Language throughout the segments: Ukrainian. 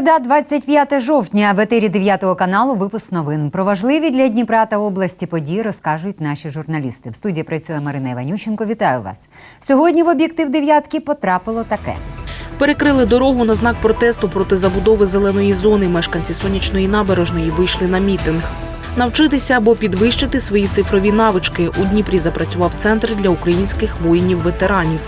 Середа, 25 жовтня, в етері 9 каналу. Випуск новин про важливі для Дніпра та області події розкажуть наші журналісти. В студії працює Марина Іванющенко. Вітаю вас. Сьогодні в об'єктив дев'ятки потрапило таке. Перекрили дорогу на знак протесту проти забудови зеленої зони. Мешканці сонячної набережної вийшли на мітинг. Навчитися або підвищити свої цифрові навички. У Дніпрі запрацював центр для українських воїнів-ветеранів.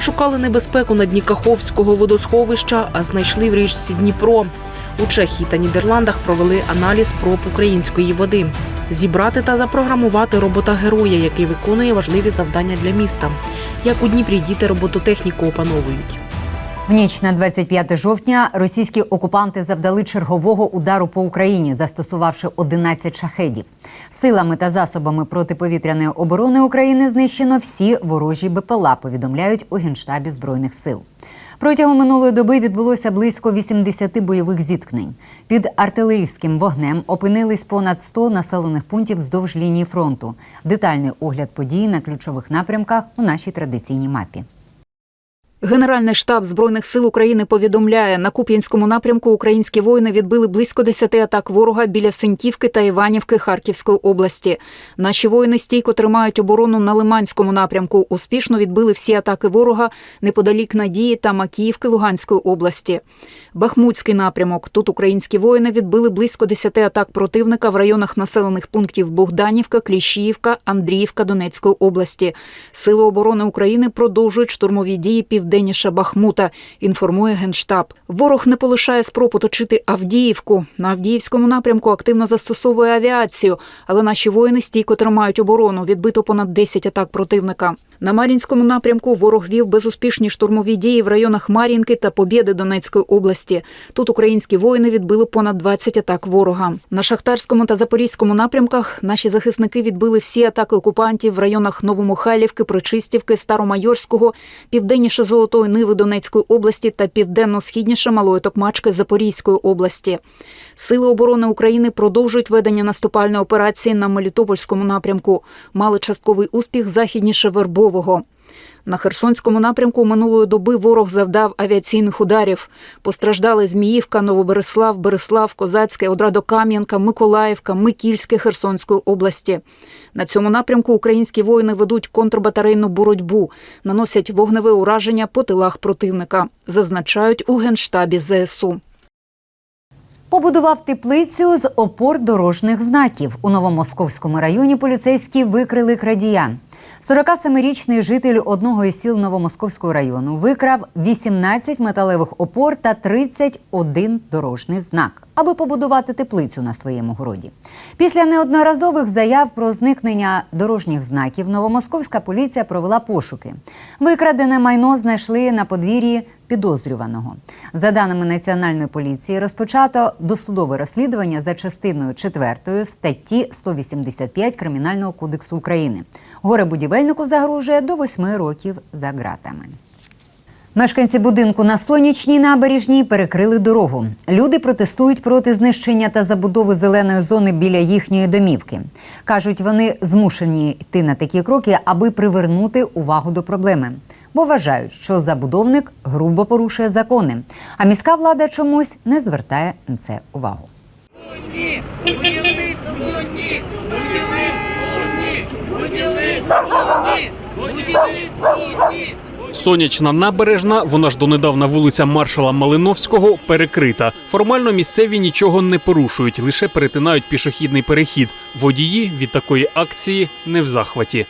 Шукали небезпеку на дні Каховського водосховища, а знайшли в річці Дніпро. У Чехії та Нідерландах провели аналіз проб української води. Зібрати та запрограмувати робота-героя, який виконує важливі завдання для міста. Як у Дніпрі діти робототехніку опановують. В ніч на 25 жовтня російські окупанти завдали чергового удару по Україні, застосувавши 11 шахедів. Силами та засобами протиповітряної оборони України знищено всі ворожі БПЛА, повідомляють у генштабі збройних сил. Протягом минулої доби відбулося близько 80 бойових зіткнень. Під артилерійським вогнем опинились понад 100 населених пунктів вздовж лінії фронту. Детальний огляд подій на ключових напрямках у нашій традиційній мапі. Генеральний штаб збройних сил України повідомляє, на Куп'янському напрямку українські воїни відбили близько 10 атак ворога біля Синьківки та Іванівки Харківської області. Наші воїни стійко тримають оборону на Лиманському напрямку. Успішно відбили всі атаки ворога неподалік Надії та Макіївки Луганської області. Бахмутський напрямок. Тут українські воїни відбили близько 10 атак противника в районах населених пунктів Богданівка, Кліщіївка, Андріївка Донецької області. Сили оборони України продовжують штурмові дії південніше Бахмута. Інформує генштаб. Ворог не полишає спроб оточити Авдіївку. На Авдіївському напрямку активно застосовує авіацію, але наші воїни стійко тримають оборону. Відбито понад 10 атак противника. На Мар'їнському напрямку ворог вів безуспішні штурмові дії в районах Мар'їнки та Побєди Донецької області. Тут українські воїни відбили понад 20 атак ворога. На Шахтарському та Запорізькому напрямках наші захисники відбили всі атаки окупантів в районах Новомихайлівки, Причистівки, Старомайорського, південніше Золотої Ниви Донецької області та південно-східніше Малої Токмачки Запорізької області. Сили оборони України продовжують ведення наступальної операції на Мелітопольському напрямку. Мали частковий успіх західніше Вербового. На Херсонському напрямку минулої доби ворог завдав авіаційних ударів. Постраждали Зміївка, Новобереслав, Береслав, Козацьке, Одрадокам'янка, Миколаївка, Микільське Херсонської області. На цьому напрямку українські воїни ведуть контрбатарейну боротьбу, наносять вогневе ураження по тилах противника, зазначають у генштабі ЗСУ. Побудував теплицю з опор дорожніх знаків. У Новомосковському районі поліцейські викрили крадія. 47-річний житель одного із сіл Новомосковського району викрав 18 металевих опор та 31 дорожній знак, аби побудувати теплицю на своєму городі. Після неодноразових заяв про зникнення дорожніх знаків новомосковська поліція провела пошуки. Викрадене майно знайшли на подвір'ї підозрюваного. За даними національної поліції, розпочато досудове розслідування за частиною 4 статті 185 Кримінального кодексу України. Горе-будівельнику загрожує до 8 років за ґратами. Мешканці будинку на сонячній набережній перекрили дорогу. Люди протестують проти знищення та забудови зеленої зони біля їхньої домівки. кажуть, вони змушені йти на такі кроки, аби привернути увагу до проблеми, бо вважають, що забудовник грубо порушує закони, а міська влада чомусь не звертає на це увагу. Сонячна набережна, вона ж донедавна вулиця маршала Малиновського, перекрита. Формально місцеві нічого не порушують, лише перетинають пішохідний перехід. Водії від такої акції не в захваті.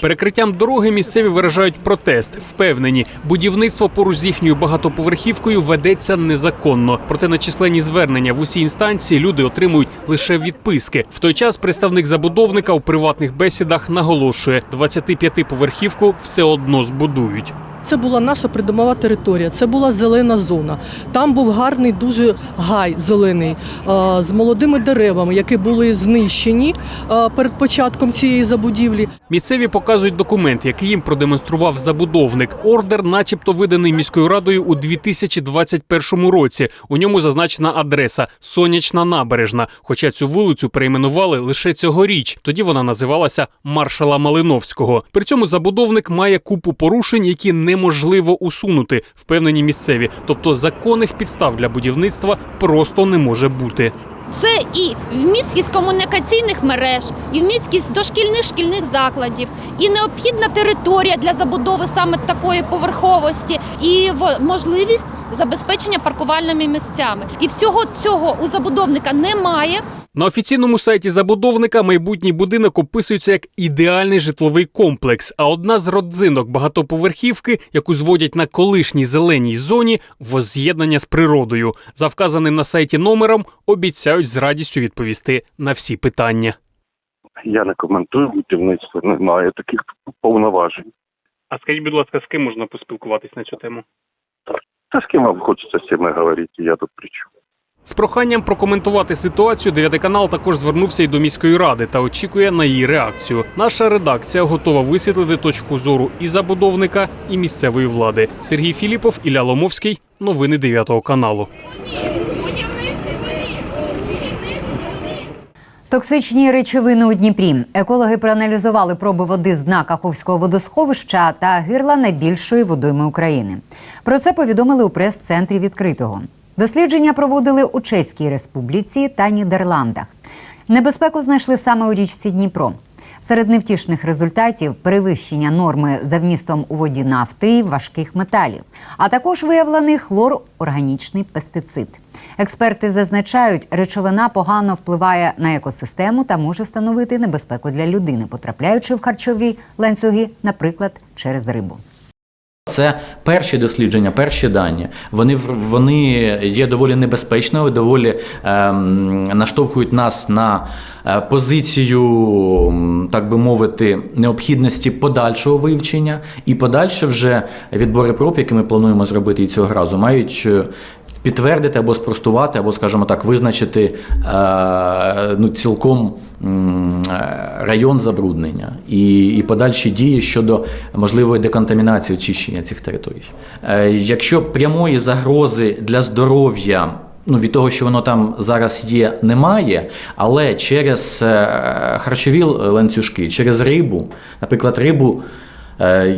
Перекриттям дороги місцеві виражають протест. Впевнені, будівництво поруч з їхньою багатоповерхівкою ведеться незаконно. Проте на численні звернення в усі інстанції люди отримують лише відписки. В той час представник забудовника у приватних бесідах наголошує, 25-поверхівку все одно збудують. Це була наша придомова територія, це була зелена зона. Там був гарний дуже гай зелений з молодими деревами, які були знищені перед початком цієї забудівлі. Місцеві показують документ, який їм продемонстрував забудовник. Ордер, начебто, виданий міською радою у 2021 році. У ньому зазначена адреса Сонячна набережна. Хоча цю вулицю перейменували лише цьогоріч. Тоді вона називалася Маршала Малиновського. При цьому забудовник має купу порушень, які неможливо усунути, впевнені місцеві. Тобто законних підстав для будівництва просто не може бути. Це і вмісткість комунікаційних мереж, і вмісткість дошкільних шкільних закладів, і необхідна територія для забудови саме такої поверховості, і в- можливість забезпечення паркувальними місцями. І всього цього у забудовника немає. На офіційному сайті забудовника майбутній будинок описується як ідеальний житловий комплекс. А одна з родзинок багатоповерхівки, яку зводять на колишній зеленій зоні, возз'єднання з природою. За вказаним на сайті номером обіцяють з радістю відповісти на всі питання. Я не коментую будівництво, не маю таких повноважень. А скажіть, будь ласка, з ким можна поспілкуватись на цю тему? Та з ким вам хочеться з цим говорити, я тут при чому? З проханням прокоментувати ситуацію дев'ятий канал також звернувся й до міської ради та очікує на її реакцію. Наша редакція готова висвітлити точку зору і забудовника, і місцевої влади. Сергій Філіпов, Ілля Ломовський. Новини дев'ятого каналу. Токсичні речовини у Дніпрі. Екологи проаналізували проби води з дна Каховського водосховища та гирла найбільшої водойми України. Про це повідомили у прес-центрі відкритого. Дослідження проводили у Чеській Республіці та Нідерландах. Небезпеку знайшли саме у річці Дніпро. Серед невтішних результатів перевищення норми за вмістом у воді нафти і важких металів, а також виявлений хлорорганічний пестицид. Експерти зазначають, речовина погано впливає на екосистему та може становити небезпеку для людини, потрапляючи в харчові ланцюги, наприклад, через рибу. Це перші дослідження, перші дані. Вони вони є доволі небезпечними, доволі ем, наштовхують нас на е, позицію, так би мовити, необхідності подальшого вивчення і подальше вже відбори проб, які ми плануємо зробити і цього разу, мають. Підтвердити або спростувати, або, скажімо так, визначити е, ну, цілком е, район забруднення і, і подальші дії щодо можливої деконтамінації очищення цих територій. Е, якщо прямої загрози для здоров'я ну, від того, що воно там зараз є, немає, але через харчові ланцюжки, через рибу, наприклад, рибу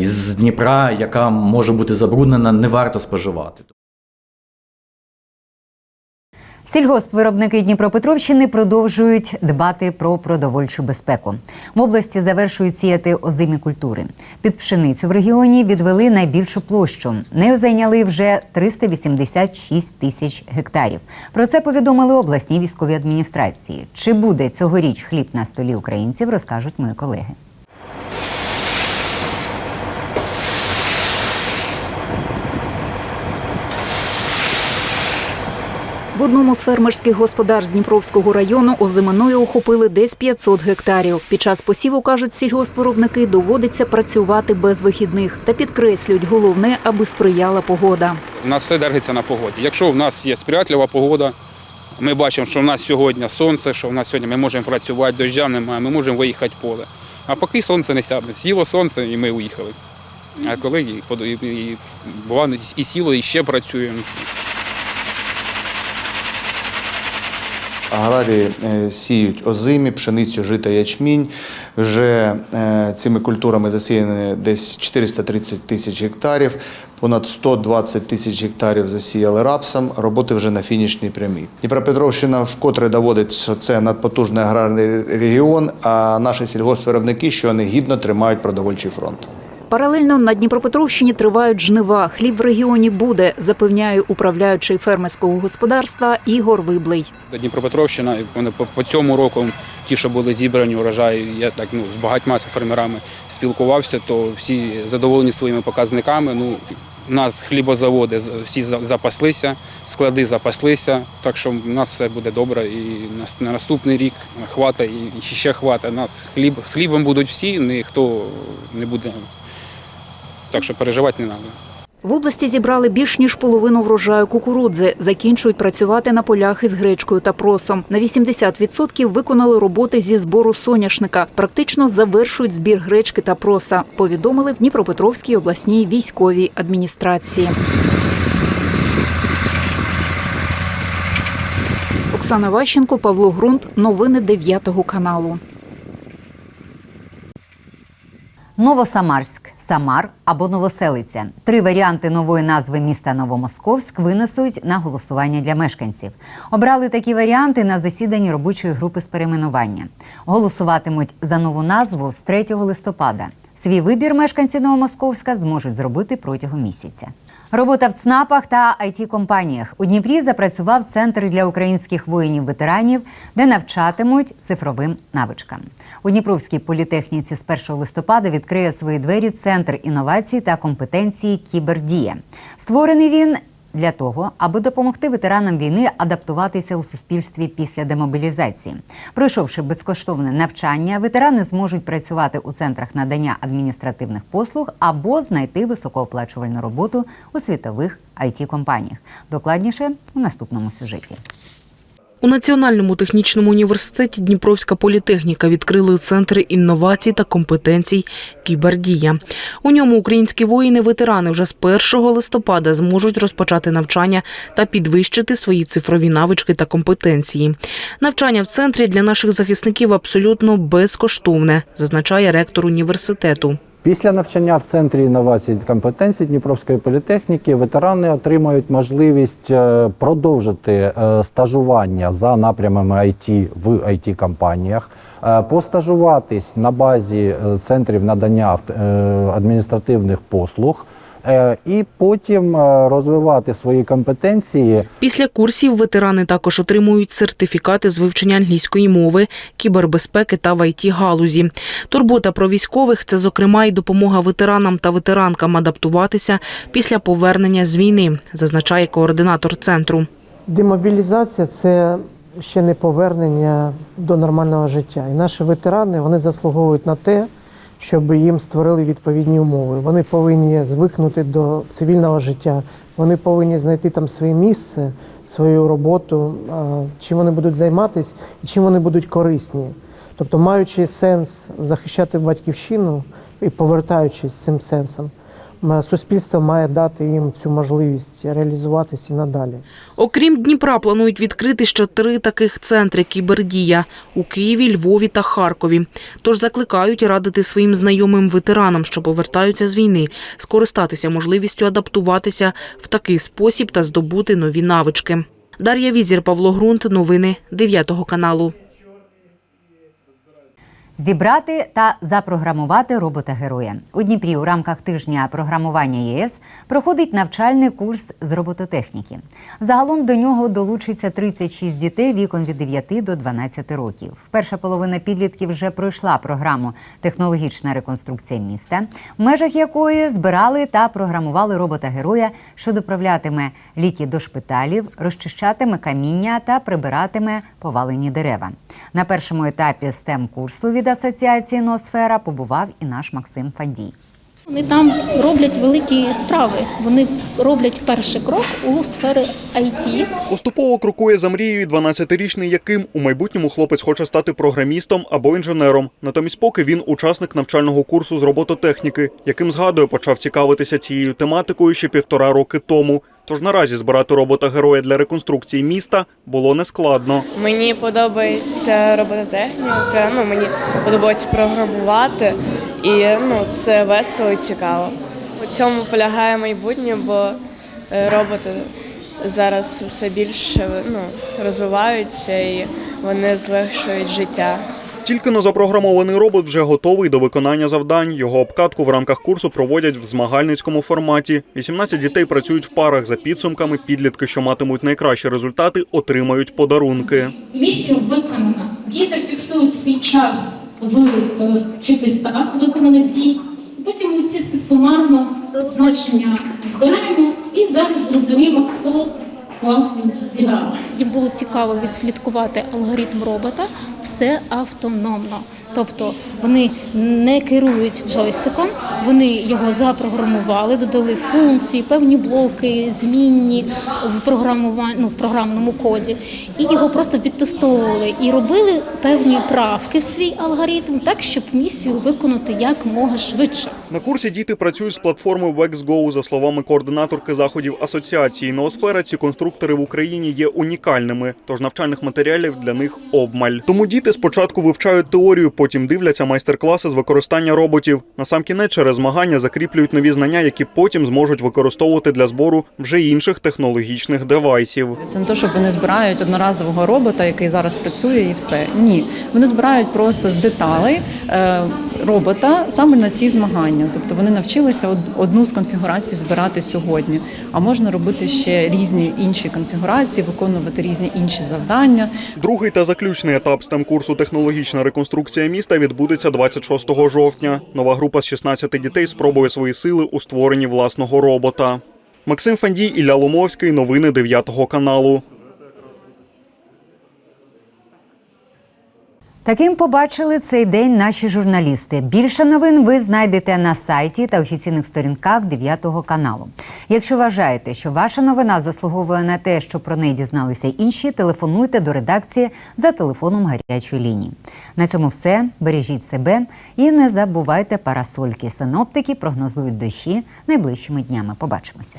з Дніпра, яка може бути забруднена, не варто споживати. Сільгоспвиробники Дніпропетровщини продовжують дбати про продовольчу безпеку. В області завершують сіяти озимі культури. Під пшеницю в регіоні відвели найбільшу площу. Нею зайняли вже 386 тисяч гектарів. Про це повідомили обласній військовій адміністрації. Чи буде цьогоріч хліб на столі українців, розкажуть мої колеги. В одному з фермерських господарств Дніпровського району озиминою охопили десь 500 гектарів. Під час посіву, кажуть сільгоспвиробники, доводиться працювати без вихідних та підкреслюють головне, аби сприяла погода. У нас все держиться на погоді. Якщо в нас є сприятлива погода, ми бачимо, що в нас сьогодні сонце, що в нас сьогодні ми можемо працювати, доща немає, ми можемо виїхати в поле. А поки сонце не сяде, сіло сонце і ми уїхали. А коли і, і, і, буває, і сіло, і ще працюємо. Аграрії е, сіють озимі, пшеницю, жита, ячмінь. Вже е, цими культурами засіяно десь 430 тисяч гектарів, понад 120 тисяч гектарів засіяли рапсом. Роботи вже на фінішній прямій. Дніпропетровщина вкотре доводить, що це надпотужний аграрний регіон, а наші сільгоспвиробники, що вони гідно тримають продовольчий фронт. Паралельно на Дніпропетровщині тривають жнива. Хліб в регіоні буде, запевняє управляючий фермерського господарства Ігор Виблий. Дніпропетровщина, вони по, по цьому року, ті, що були зібрані урожаї, я так ну, з багатьма фермерами спілкувався, то всі задоволені своїми показниками. Ну, у нас хлібозаводи всі за- запаслися, склади запаслися, так що в нас все буде добре. І на наступний рік хвата і ще хвата. Нас хліб, з хлібом будуть всі, ніхто не буде так що переживати не треба. В області зібрали більш ніж половину врожаю кукурудзи. Закінчують працювати на полях із гречкою та просом. На 80% виконали роботи зі збору соняшника. Практично завершують збір гречки та проса. Повідомили в Дніпропетровській обласній військовій адміністрації. Оксана Ващенко, Павло Грунт. Новини 9 каналу. Новосамарськ, Самар або Новоселиця. Три варіанти нової назви міста Новомосковськ винесуть на голосування для мешканців. Обрали такі варіанти на засіданні робочої групи з перейменування. Голосуватимуть за нову назву з 3 листопада. Свій вибір мешканці Новомосковська зможуть зробити протягом місяця. Робота в ЦНАПах та it компаніях у Дніпрі запрацював центр для українських воїнів-ветеранів, де навчатимуть цифровим навичкам. У Дніпровській політехніці з 1 листопада відкриє свої двері центр інновацій та компетенції Кібердія. Створений він для того, аби допомогти ветеранам війни адаптуватися у суспільстві після демобілізації. Пройшовши безкоштовне навчання, ветерани зможуть працювати у центрах надання адміністративних послуг або знайти високооплачувальну роботу у світових it компаніях Докладніше у наступному сюжеті. У Національному технічному університеті Дніпровська політехніка відкрили центр інновацій та компетенцій Кібердія. У ньому українські воїни-ветерани вже з 1 листопада зможуть розпочати навчання та підвищити свої цифрові навички та компетенції. Навчання в центрі для наших захисників абсолютно безкоштовне, зазначає ректор університету. Після навчання в центрі інновацій та компетенцій Дніпровської політехніки ветерани отримають можливість е, продовжити е, стажування за напрямами IT в it компаніях постажуватись на базі е, центрів надання е, адміністративних послуг. Е, І потім е, розвивати свої компетенції Після курсів ветерани також отримують сертифікати з вивчення англійської мови, кібербезпеки та в it галузі. Турбота про військових це, зокрема, і допомога ветеранам та ветеранкам адаптуватися після повернення з війни, зазначає координатор центру. Демобілізація це ще не повернення до нормального життя. І наші ветерани вони заслуговують на те, щоб їм створили відповідні умови. Вони повинні звикнути до цивільного життя, вони повинні знайти там своє місце, свою роботу, чим вони будуть займатися і чим вони будуть корисні. Тобто, маючи сенс захищати батьківщину і повертаючись з цим сенсом, суспільство має дати їм цю можливість реалізуватися і надалі. Окрім Дніпра, планують відкрити ще три таких центри кібердія у Києві, Львові та Харкові. Тож закликають радити своїм знайомим ветеранам, що повертаються з війни, скористатися можливістю адаптуватися в такий спосіб та здобути нові навички. Дар'я Візір, Павло Грунт. Новини 9 каналу. Зібрати та запрограмувати робота-героя у Дніпрі у рамках тижня програмування ЄС проходить навчальний курс з робототехніки. Загалом до нього долучиться 36 дітей віком від 9 до 12 років. Перша половина підлітків вже пройшла програму Технологічна реконструкція міста, в межах якої збирали та програмували робота-героя, що доправлятиме ліки до шпиталів, розчищатиме каміння та прибиратиме повалені дерева. На першому етапі stem курсу від асоціації Носфера побував і наш Максим Фандій. Вони там роблять великі справи. Вони роблять перший крок у сфери IT. Поступово крокує за мрією 12-річний Яким. У майбутньому хлопець хоче стати програмістом або інженером. Натомість, поки він учасник навчального курсу з робототехніки, яким згадує, почав цікавитися цією тематикою ще півтора роки тому. Тож наразі збирати робота-героя для реконструкції міста було нескладно. Мені подобається робототехніка, ну мені подобається програмувати, і ну це весело і цікаво. У цьому полягає майбутнє, бо е, роботи зараз все більше ну, розвиваються і вони злегшують життя. Тільки но запрограмований робот вже готовий до виконання завдань. Його обкатку в рамках курсу проводять в змагальницькому форматі. 18 дітей працюють в парах за підсумками. Підлітки, що матимуть найкращі результати, отримають подарунки. Місія виконана. Діти фіксують свій час в е, чек-листах виконаних дій. Потім ми ці сумарно значення збираємо і зараз зрозуміємо, хто власне зіграв. Їм було цікаво відслідкувати алгоритм робота. Все автономно. Тобто вони не керують джойстиком, вони його запрограмували, додали функції, певні блоки, змінні в програмуванні, ну, в програмному коді, і його просто відтестовували і робили певні правки в свій алгоритм, так щоб місію виконати як мога швидше. На курсі діти працюють з платформи WexGo. За словами координаторки заходів асоціації Ноосфера, ці конструктори в Україні є унікальними, тож навчальних матеріалів для них обмаль. Тому діти спочатку вивчають теорію, потім дивляться майстер-класи з використання роботів. Насамкінець через змагання закріплюють нові знання, які потім зможуть використовувати для збору вже інших технологічних девайсів. Це не те, щоб вони збирають одноразового робота, який зараз працює, і все. Ні, вони збирають просто з деталей е, робота саме на ці змагання. Тобто вони навчилися одну з конфігурацій збирати сьогодні. А можна робити ще різні інші конфігурації, виконувати різні інші завдання. Другий та заключний етап stem курсу Технологічна реконструкція міста відбудеться 26 жовтня. Нова група з 16 дітей спробує свої сили у створенні власного робота. Максим Фандій, Ілля Ломовський. Новини 9 каналу. Таким побачили цей день наші журналісти. Більше новин ви знайдете на сайті та офіційних сторінках 9 каналу. Якщо вважаєте, що ваша новина заслуговує на те, що про неї дізналися інші, телефонуйте до редакції за телефоном гарячої лінії. На цьому все. Бережіть себе і не забувайте парасольки. Синоптики прогнозують дощі найближчими днями. Побачимося.